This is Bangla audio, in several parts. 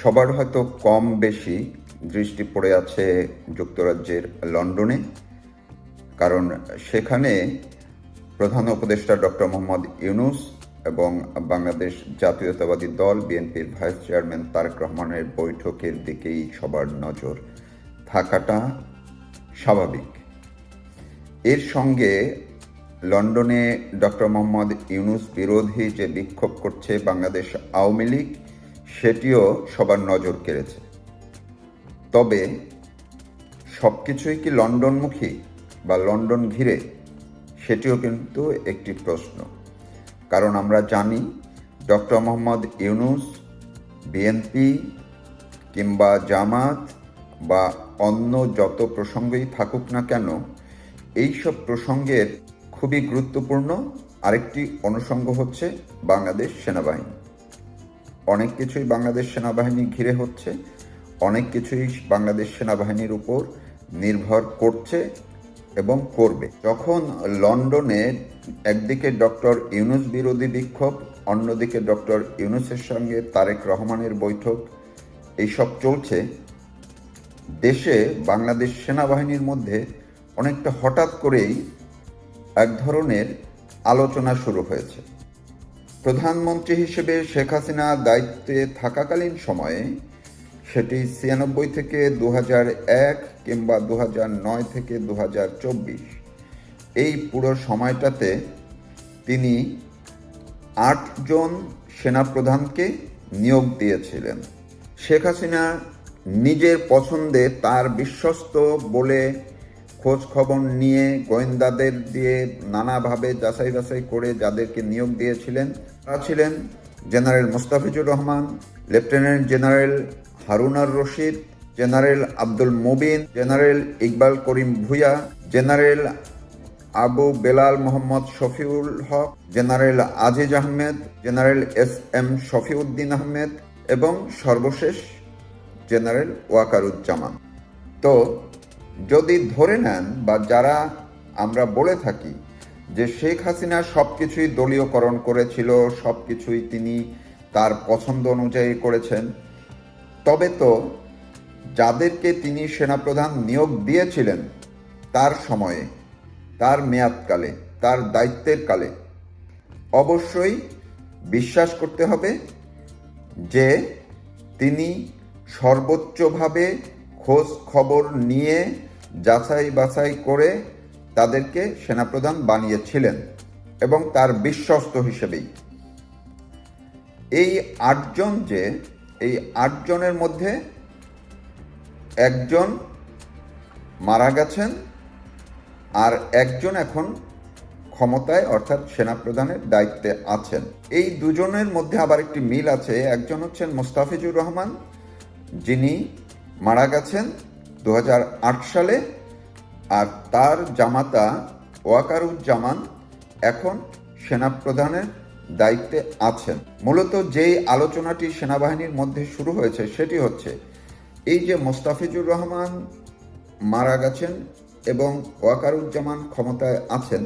সবার হয়তো কম বেশি দৃষ্টি পড়ে আছে যুক্তরাজ্যের লন্ডনে, কারণ সেখানে প্রধান উপদেষ্টা ডক্টর মোহাম্মদ ইউনুস এবং বাংলাদেশ জাতীয়তাবাদী দল বিএনপির ভাইস চেয়ারম্যান তারেক রহমানের বৈঠকের দিকেই সবার নজর। থাকাটা স্বাভাবিক। এর সঙ্গে লন্ডনে ডক্টর মোহাম্মদ ইউনুস বিরোধী যে বিক্ষোভ করছে বাংলাদেশ আওয়ামী লীগ সেটিও সবার নজর কেড়েছে। তবে সব কিছুই কি লন্ডনমুখী বা লন্ডন ঘিরে? সেটিও কিন্তু একটি প্রশ্ন। কারণ আমরা জানি ডক্টর মোহাম্মদ ইউনুস, বিএনপি কিংবা জামাত বা অন্য যত প্রসঙ্গই থাকুক না কেন, এইসব প্রসঙ্গের খুবই গুরুত্বপূর্ণ আরেকটি অনুষঙ্গ হচ্ছে বাংলাদেশ সেনাবাহিনী। অনেক কিছুই বাংলাদেশ সেনাবাহিনী ঘিরে হচ্ছে, অনেক কিছুই বাংলাদেশ সেনাবাহিনীর উপর নির্ভর করছে এবং করবে। যখন লন্ডনে একদিকে ডক্টর ইউনুস বিরোধী বিক্ষোভ, অন্যদিকে ডক্টর ইউনুসের সঙ্গে তারেক রহমানের বৈঠক, এইসব চলছে, দেশে বাংলাদেশ সেনাবাহিনীর মধ্যে অনেকটা হঠাৎ করেই এক ধরনের আলোচনা শুরু হয়েছে। প্রধানমন্ত্রী হিসেবে শেখ হাসিনা দায়িত্বে থাকাকালীন সময়ে সেটি ছিয়ানব্বই থেকে দু এক কিংবা দু নয় থেকে দু এই পুরো সময়টাতে তিনি আটজন সেনাপ্রধানকে নিয়োগ দিয়েছিলেন। শেখ হাসিনা নিজের পছন্দে তার বিশ্বস্ত বলে খোঁজ খবর নিয়ে গোয়েন্দাদের দিয়ে নানাভাবে যাচাই বাছাই করে যাদেরকে নিয়োগ দিয়েছিলেন, তারা ছিলেন general Mostafizur Rahman, lieutenant general Harunar Rashid, general Abdul Mubin, general Iqbal Karim Bhuiyan, general Abu Belal Mohammad Shafiul Haque, general Aziz Ahmed, general S M Shafiuddin Ahmed এবং সর্বশেষ জেনারেল ওয়াকারুজ্জামান। তো যদি ধরে নেন বা যারা আমরা বলে থাকি যে শেখ হাসিনা সব কিছুই দলীয়করণ করেছিল সব কিছুই তিনি তার পছন্দ অনুযায়ী করেছেন, তবে তো যাদেরকে তিনি সেনাপ্রধান নিয়োগ দিয়েছিলেন তার সময়ে, তার মেয়াদকালে, তার দায়িত্বের কালে, অবশ্যই বিশ্বাস করতে হবে যে তিনি সর্বোচ্চভাবে খোঁজ খবর নিয়ে যাচাই বাছাই করে তাদেরকে সেনাপ্রধান বানিয়েছিলেন এবং তার বিশ্বস্ত হিসেবেই। এই আটজন যে, এই আটজনের মধ্যে একজন মারা গেছেন আর একজন এখন ক্ষমতায় অর্থাৎ সেনাপ্রধানের দায়িত্বে আছেন। এই দুজনের মধ্যে আবার একটি মিল আছে। একজন হচ্ছেন মোস্তাফিজুর রহমান, যিনি মারা গেছেন দু হাজার আট সালে আর তার জামাতা ওয়াকারুজ্জামান এখন সেনাপ্রধানের দায়িত্বে আছেন। মূলত যেই আলোচনাটি সেনাবাহিনীর মধ্যে শুরু হয়েছে সেটি হচ্ছে, এই যে মোস্তাফিজুর রহমান মারা গেছেন এবং ওয়াকারুজ্জামান ক্ষমতায় আছেন,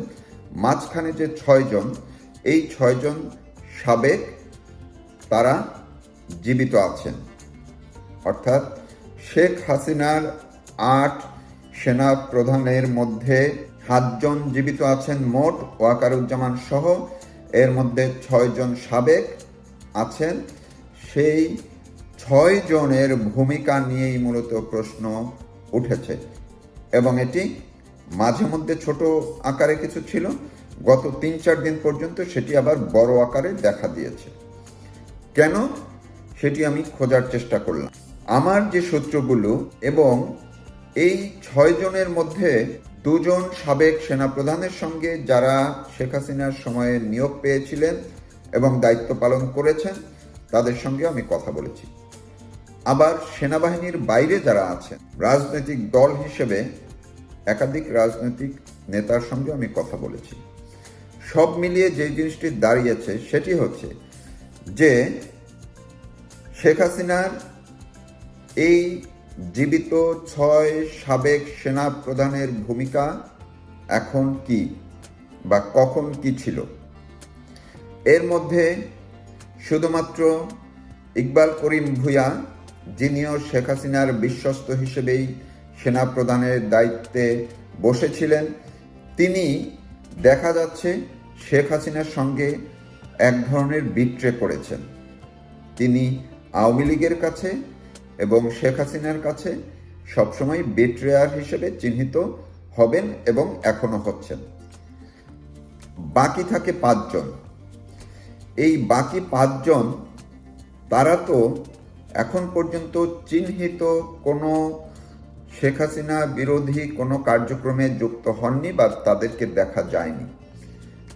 মাঝখানে যে ছয়জন এই ছয়জন সাবেক তারা জীবিত আছেন। অর্থাৎ শেখ হাসিনার আট সেনা প্রধানের মধ্যে সাতজন জীবিত আছেন মোট ওয়াকারুজ্জামান সহ। এর মধ্যে ছয়জন সাবেক আছেন। সেই ছয় জনের ভূমিকা নিয়েই মূলত প্রশ্ন উঠেছে। এবং এটি মাঝে মধ্যে ছোট আকারে কিছু ছিল। গত তিন চার দিন পর্যন্ত সেটি আবার বড় আকারে দেখা দিয়েছে। কেন? সেটি আমি খোঁজার চেষ্টা করলাম। আমার যে সূত্রগুলো এবং এই ছয় জনের মধ্যে দুজন সাবেক সেনাপ্রধানের সঙ্গে যারা শেখ হাসিনার সময়ে নিয়োগ পেয়েছিলেন এবং দায়িত্ব পালন করেছেন, তাদের সঙ্গে আমি কথা বলেছি। আবার সেনাবাহিনীর বাইরে যারা আছেন, রাজনৈতিক দল হিসেবে একাধিক রাজনৈতিক নেতার সঙ্গে আমি কথা বলেছি। সব মিলিয়ে যে জিনিসটি দাঁড়িয়েছে, সেটি হচ্ছে যে শেখ হাসিনার এই জীবিত ছয় সাবেক সেনা প্রধানের ভূমিকা এখন কি বা কখন কি ছিল? এর মধ্যে শুধুমাত্র ইকবাল করিম ভূঁইয়া, যিনিও শেখ হাসিনার বিশ্বস্ত হিসেবেই সেনা প্রধানের দায়িত্বে বসেছিলেন, তিনি দেখা যাচ্ছে শেখ হাসিনার সঙ্গে এক ধরনের বিট্রে করেছেন। তিনি আওয়ামী লীগের কাছে এবং শেখ হাসিনার কাছে সবসময় বেট্রেয়ার হিসেবে চিহ্নিত হবেন এবং এখনও হচ্ছেন। বাকি থাকে পাঁচজন। এই বাকি পাঁচজন, তারা তো এখন পর্যন্ত চিহ্নিত কোনো শেখ হাসিনা বিরোধী কোনো কার্যক্রমে যুক্ত হননি বা তাদেরকে দেখা যায়নি।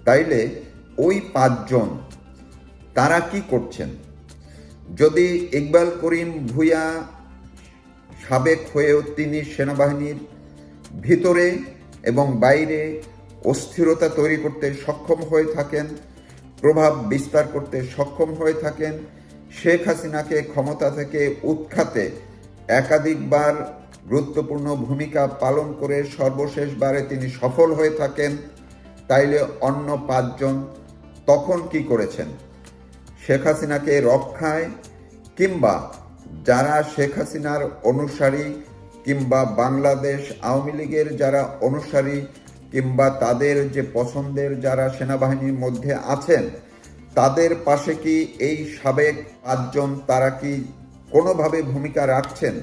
তাইলে ওই পাঁচজন, তারা কি করছেন? যদি ইকবাল করিম ভুয়া সাবেক হয়েও তিনি সেনাবাহিনীর ভিতরে এবং বাইরে অস্থিরতা তৈরি করতে সক্ষম হয়ে থাকেন, প্রভাব বিস্তার করতে সক্ষম হয়ে থাকেন, শেখ হাসিনাকে ক্ষমতা থেকে উৎখাতে একাধিকবার গুরুত্বপূর্ণ ভূমিকা পালন করে সর্বশেষবারে তিনি সফল হয়ে থাকেন, তাইলে অন্য পাঁচজন তখন কি করেছেন? শেখ হাসিনাকে রক্ষায় কিংবা যারা শেখ হাসিনার অনুসারী কিংবা বাংলাদেশ আওয়ামী লীগের যারা অনুসারী কিংবা তাদের যে পছন্দের যারা সেনাবাহিনীর মধ্যে আছেন, তাদের পাশে কি এই সাবেক পাঁচজন তারা কি কোনোভাবে ভূমিকা রাখছেন?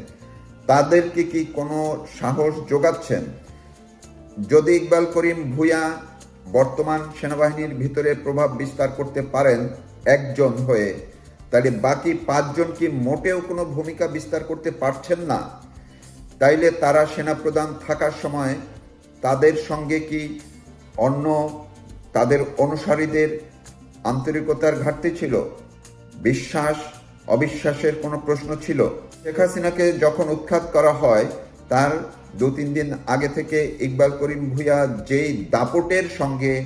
তাদেরকে কি কোনো সাহস যোগাচ্ছেন? যদি ইকবাল করিম ভুয়া বর্তমান সেনাবাহিনীর ভিতরে প্রভাব বিস্তার করতে পারেন একজন হয়ে। তাহলে বাকি পাঁচজন কি মোটেও কোনো ভূমিকা বিস্তার করতে পারছেন না? তাইলে তারা সেনাপ্রধান থাকার সময় তাদের সঙ্গে কি অন্য তাদের অনুসারীদের আন্তরিকতার ঘাটতি ছিল? বিশ্বাস, অবিশ্বাসের কোনো প্রশ্ন ছিল? শেখ হাসিনাকে যখন উৎখাত করা হয়, তার দু তিন দিন আগে থেকে ইকবাল করিম ভুইয়া যেই দাপটের সঙ্গে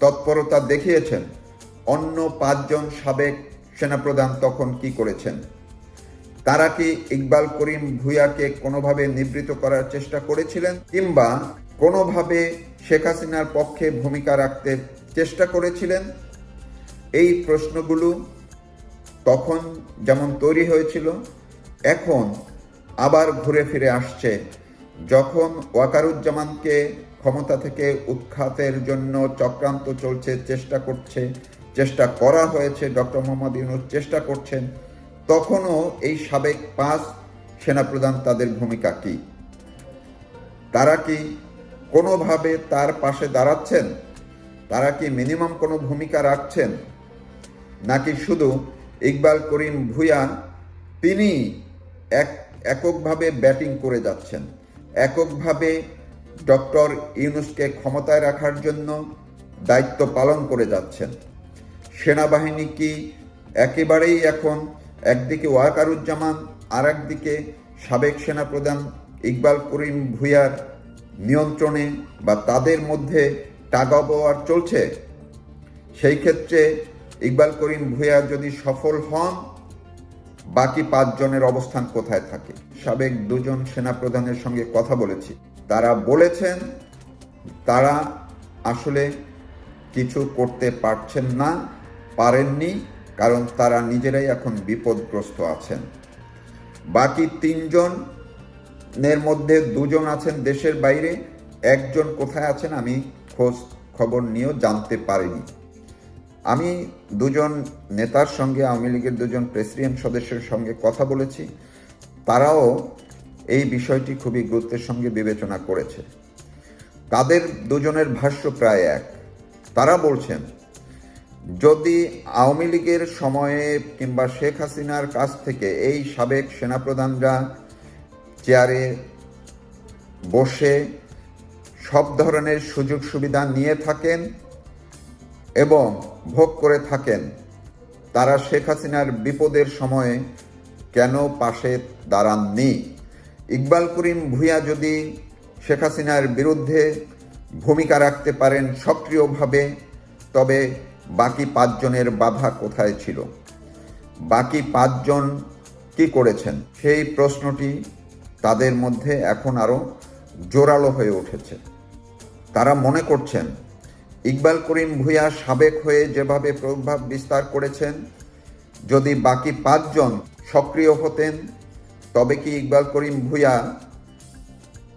তৎপরতা দেখিয়েছেন অন্য পাঁচজন সাবেক সেনাপ্রধান তখন কি করেছেন? তারা কি ইকবাল করিম ভুইয়াকে কোনোভাবে নিবৃত করার চেষ্টা করেছিলেন? কিংবা কোনোভাবে শেখ হাসিনার পক্ষে ভূমিকা রাখতে চেষ্টা করেছিলেন? এই প্রশ্নগুলো তখন যেমন তৈরি হয়েছিল, এখন আবার ঘুরে ফিরে আসছে যখন ওয়াকারুজ্জামানকে ক্ষমতা থেকে উৎখাতের জন্য চক্রান্ত চলছে, চেষ্টা করছে চেষ্টা করা হয়েছে, ডক্টর মোহাম্মদ ইউনুস চেষ্টা করছেন, তখনও এই সাবেক পাঁচ সেনাপ্রধান তাদের ভূমিকা কি? তারা কি কোনোভাবে তার পাশে দাঁড়াচ্ছেন? তারা কি মিনিমাম কোনো ভূমিকা রাখছেন? নাকি শুধু ইকবাল করিম ভুয়া তিনি এক, এককভাবে ব্যাটিং করে যাচ্ছেন? এককভাবে ডক্টর ইউনুসকে ক্ষমতায় রাখার জন্য দায়িত্ব পালন করে যাচ্ছেন? সেনাবাহিনী কি একেবারেই এখন একদিকে ওয়াকারুজ্জামান আর একদিকে সাবেক সেনাপ্রধান ইকবাল করিম ভুইয়ার নিয়ন্ত্রণে বা তাদের মধ্যে টাগাবোয়ার চলছে? সেই ক্ষেত্রে ইকবাল করিম ভুইয়া যদি সফল হন, বাকি পাঁচজনের অবস্থান কোথায় থাকে? সাবেক দুজন সেনাপ্রধানের সঙ্গে কথা বলেছি। তারা বলেছেন, তারা আসলে কিছু করতে পারছেন না। পারেননি, কারণ তারা নিজেরাই এখন বিপদগ্রস্ত আছেন। বাকি তিনজনের মধ্যে দুজন আছেন দেশের বাইরে, একজন কোথায় আছেন আমি খোঁজ খবর নিয়েও জানতে পারিনি। আমি দুজন নেতার সঙ্গে, আওয়ামী লীগের দুজন প্রেসিডেন্ট সদস্যের সঙ্গে কথা বলেছি, তারাও এই বিষয়টি খুবই গুরুত্বের সঙ্গে বিবেচনা করেছে। তাদের দুজনের ভাষ্য প্রায় এক। তারা বলছেন যদি আওয়ামী লীগের সময়ে কিংবা শেখ হাসিনার কাছ থেকে এই সাবেক সেনাপ্রধানরা চেয়ারে বসে সব ধরনের সুযোগ সুবিধা নিয়ে থাকেন এবং ভোগ করে থাকেন, তারা শেখ হাসিনার বিপদের সময়ে কেন পাশে দাঁড়াননি? ইকবাল করিম ভূঁইয়া যদি শেখ হাসিনার বিরুদ্ধে ভূমিকা রাখতে পারেন সক্রিয়ভাবে, তবে বাকি পাঁচজনের বাধা কোথায় ছিল? বাকি পাঁচজন কি করেছেন? সেই প্রশ্নটি তাদের মধ্যে এখন আরও জোরালো হয়ে উঠেছে। তারা মনে করছেন, ইকবাল করিম ভূঁইয়া সাবেক হয়ে যেভাবে প্রভাব বিস্তার করেছেন, যদি বাকি পাঁচজন সক্রিয় হতেন, তবে কি ইকবাল করিম ভূঁইয়া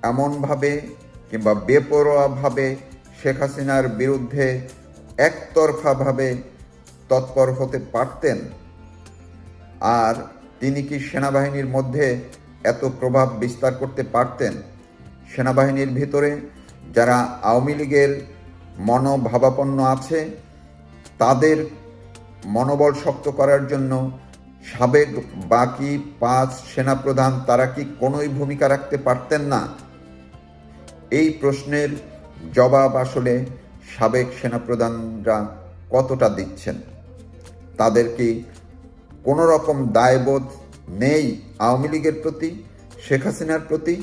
এমনভাবে কিংবা বেপরোয়াভাবে শেখ হাসিনার বিরুদ্ধে একতরফাভাবে তৎপর হতে পারতেন। আর তিনি কি সেনাবাহিনীর মধ্যে এত প্রভাব বিস্তার করতে পারতেন? সেনাবাহিনীর ভিতরে যারা আওয়ামী লীগের মনোভাবাপন্ন আছে, তাদের মনোবল শক্ত করার জন্য সাবেক বাকি পাঁচ সেনাপ্রধান তারা কি কোনোই ভূমিকা রাখতে পারতেন না? এই প্রশ্নের জবাব আসলে সাবেক সেনাপ্রধানরা কতটা দিচ্ছেন? তাদের কি কোনো রকম দায়বোধ নেই আওয়ামী লীগের প্রতি, শেখ হাসিনার প্রতি,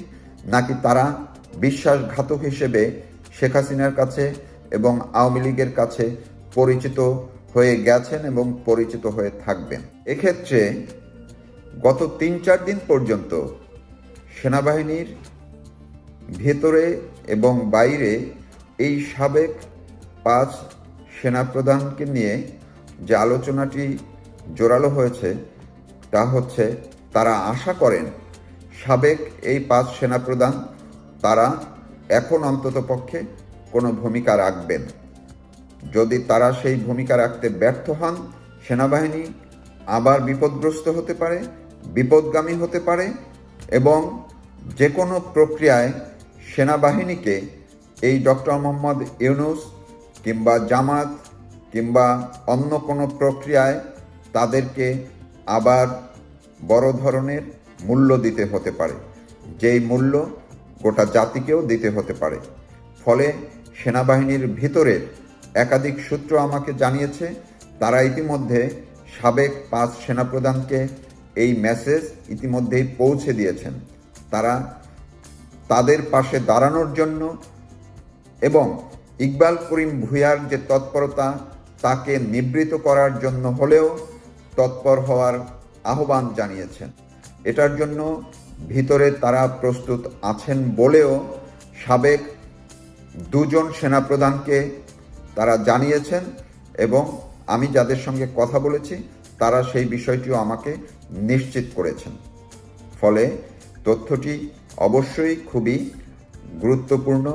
নাকি তারা বিশ্বাসঘাতক হিসেবে শেখ হাসিনার কাছে এবং আওয়ামী লীগের কাছে পরিচিত হয়ে গেছেন এবং পরিচিত হয়ে থাকবেন? এক্ষেত্রে গত তিন চার দিন পর্যন্ত সেনাবাহিনীর ভেতরে এবং বাইরে এই সাবেক পাঁচ সেনাপ্রধানকে নিয়ে যে আলোচনাটি জোরালো হয়েছে, তা হচ্ছে তারা আশা করেন সাবেক এই পাঁচ সেনাপ্রধান তারা এখন অন্তত পক্ষে কোনো ভূমিকা রাখবেন। যদি তারা সেই ভূমিকা রাখতে ব্যর্থ হন, সেনাবাহিনী আবার বিপদগ্রস্ত হতে পারে, বিপদগামী হতে পারে এবং যে কোনো প্রক্রিয়ায় সেনাবাহিনীকে এই ডক্টর মোহাম্মদ ইউনুস কিংবা জামাত কিংবা অন্য কোনো প্রক্রিয়ায় তাদেরকে আবার বড় ধরনের মূল্য দিতে হতে পারে। যেই মূল্য গোটা জাতিকেও দিতে হতে পারে। ফলে সেনাবাহিনীর ভিতরে একাধিক সূত্র আমাকে জানিয়েছে, তারা ইতিমধ্যে সাবেক পাঁচ সেনাপ্রধানকে এই মেসেজ ইতিমধ্যেই পৌঁছে দিয়েছেন। তারা তাদের পাশে দাঁড়ানোর জন্য এবং ইকবাল করিম ভূঁইয়ার যে তৎপরতা, তাকে নিবৃত করার জন্য হলেও তৎপর হওয়ার আহ্বান জানিয়েছেন। এটার জন্য ভিতরে তারা প্রস্তুত আছেন বলেও সাবেক দুজন সেনাপ্রধানকে তারা জানিয়েছেন এবং আমি যাদের সঙ্গে কথা বলেছি, তারা সেই বিষয়টিও আমাকে নিশ্চিত করেছেন। ফলে তথ্যটি অবশ্যই খুবই গুরুত্বপূর্ণ।